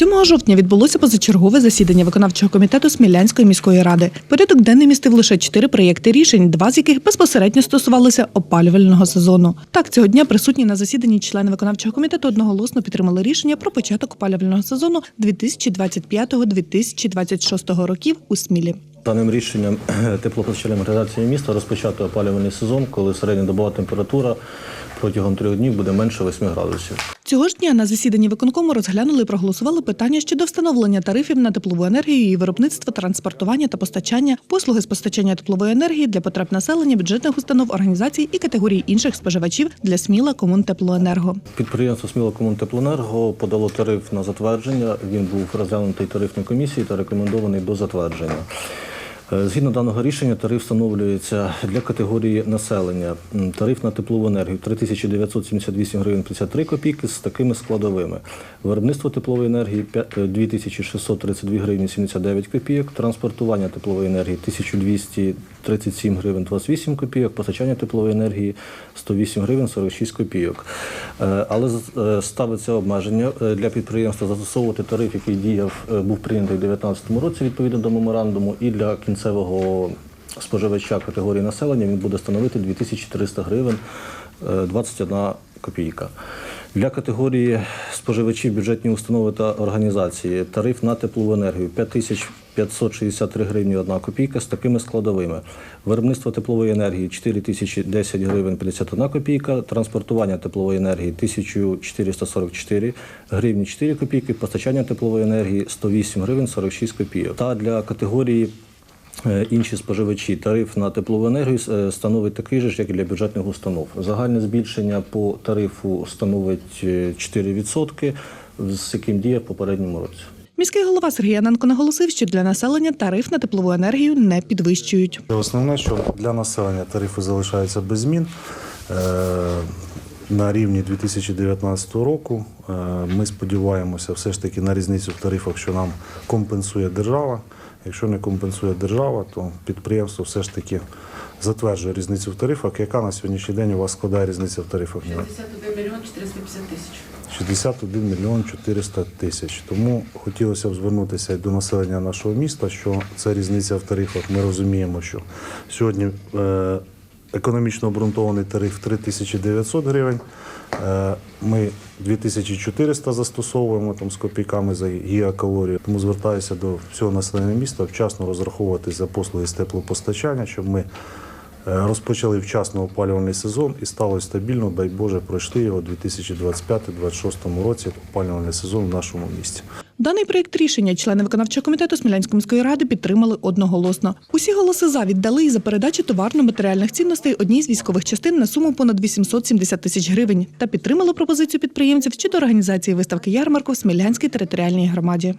7 жовтня відбулося позачергове засідання виконавчого комітету Смілянської міської ради. Порядок денний містив лише чотири проєкти рішень, два з яких безпосередньо стосувалися опалювального сезону. Так, цього дня присутні на засіданні члени виконавчого комітету одноголосно підтримали рішення про початок опалювального сезону 2025-2026 років у Смілі. Даним рішенням теплопостачальної організації міста розпочати опалювальний сезон, коли середньодобова температура протягом трьох днів буде менше 8 градусів. Цього ж дня на засіданні виконкому розглянули і проголосували питання щодо встановлення тарифів на теплову енергію, її виробництво, транспортування та постачання, послуги з постачання теплової енергії для потреб населення, бюджетних установ, організацій і категорій інших споживачів для Сміла Комунтеплоенерго. Підприємство «Смілокомунтеплоенерго» подало тариф на затвердження. Він був розглянутий тарифною комісією та рекомендований до затвердження. Е, Згідно даного рішення, тариф встановлюється для категорії населення. Тариф на теплову енергію 3978 гривень 53 копійки з такими складовими. Виробництво теплової енергії п'я- е, 2632 гривні 79 копійок, транспортування теплової енергії 1237 гривень 28 копійок, постачання теплової енергії 108 гривень 46 копійок. Е, Але е, ставиться обмеження е, для підприємства застосовувати тариф, який діяв, був прийнятий у 2019 році відповідно до меморандуму, і для кінцевого споживача категорії населення він буде становити 2400 гривень е, 21 копійка. Для категорії споживачів бюджетні установи та організації тариф на теплову енергію 5563 гривні 1 копійка з такими складовими. Виробництво теплової енергії 4010 гривень 51 копійка, транспортування теплової енергії 1444 гривні 4 копійки, постачання теплової енергії 108 гривень 46 копійок. Та для категорії Інші споживачі тариф на теплову енергію е, становить такий же, ж, як і для бюджетних установ. Загальне збільшення по тарифу становить е, 4%, з яким діє в попередньому році. Міський голова Сергій Яненко наголосив, що для населення тариф на теплову енергію не підвищують. Основне, що для населення тарифи залишаються без змін. На рівні 2019 року Е, ми сподіваємося все ж таки на різницю в тарифах, що нам компенсує держава. Якщо не компенсує держава, то підприємство все ж таки затверджує різницю в тарифах. Яка на сьогоднішній день у вас складає різниця в тарифах? 61 мільйон 450 тисяч. 61 мільйон 400 тисяч. Тому хотілося б звернутися і до населення нашого міста, що це різниця в тарифах. Ми розуміємо, що сьогодні е, економічно обґрунтований тариф 3900 гривень. Е, ми 2400 застосовуємо там з копійками за гігакалорію. Тому звертаюся до всього населення міста вчасно розраховувати за послуги з теплопостачання, щоб ми Розпочали вчасно опалювальний сезон і стало стабільно, дай Боже, пройшли його у 2025-2026 році опалювальний сезон в нашому місті. Даний проєкт рішення члени виконавчого комітету Смілянської міської ради підтримали одноголосно. Усі голоси за віддали і за передачу товарно-матеріальних цінностей одній з військових частин на суму понад 870 тисяч гривень та підтримали пропозицію підприємців щодо організації виставки ярмарку в Смілянській територіальній громаді.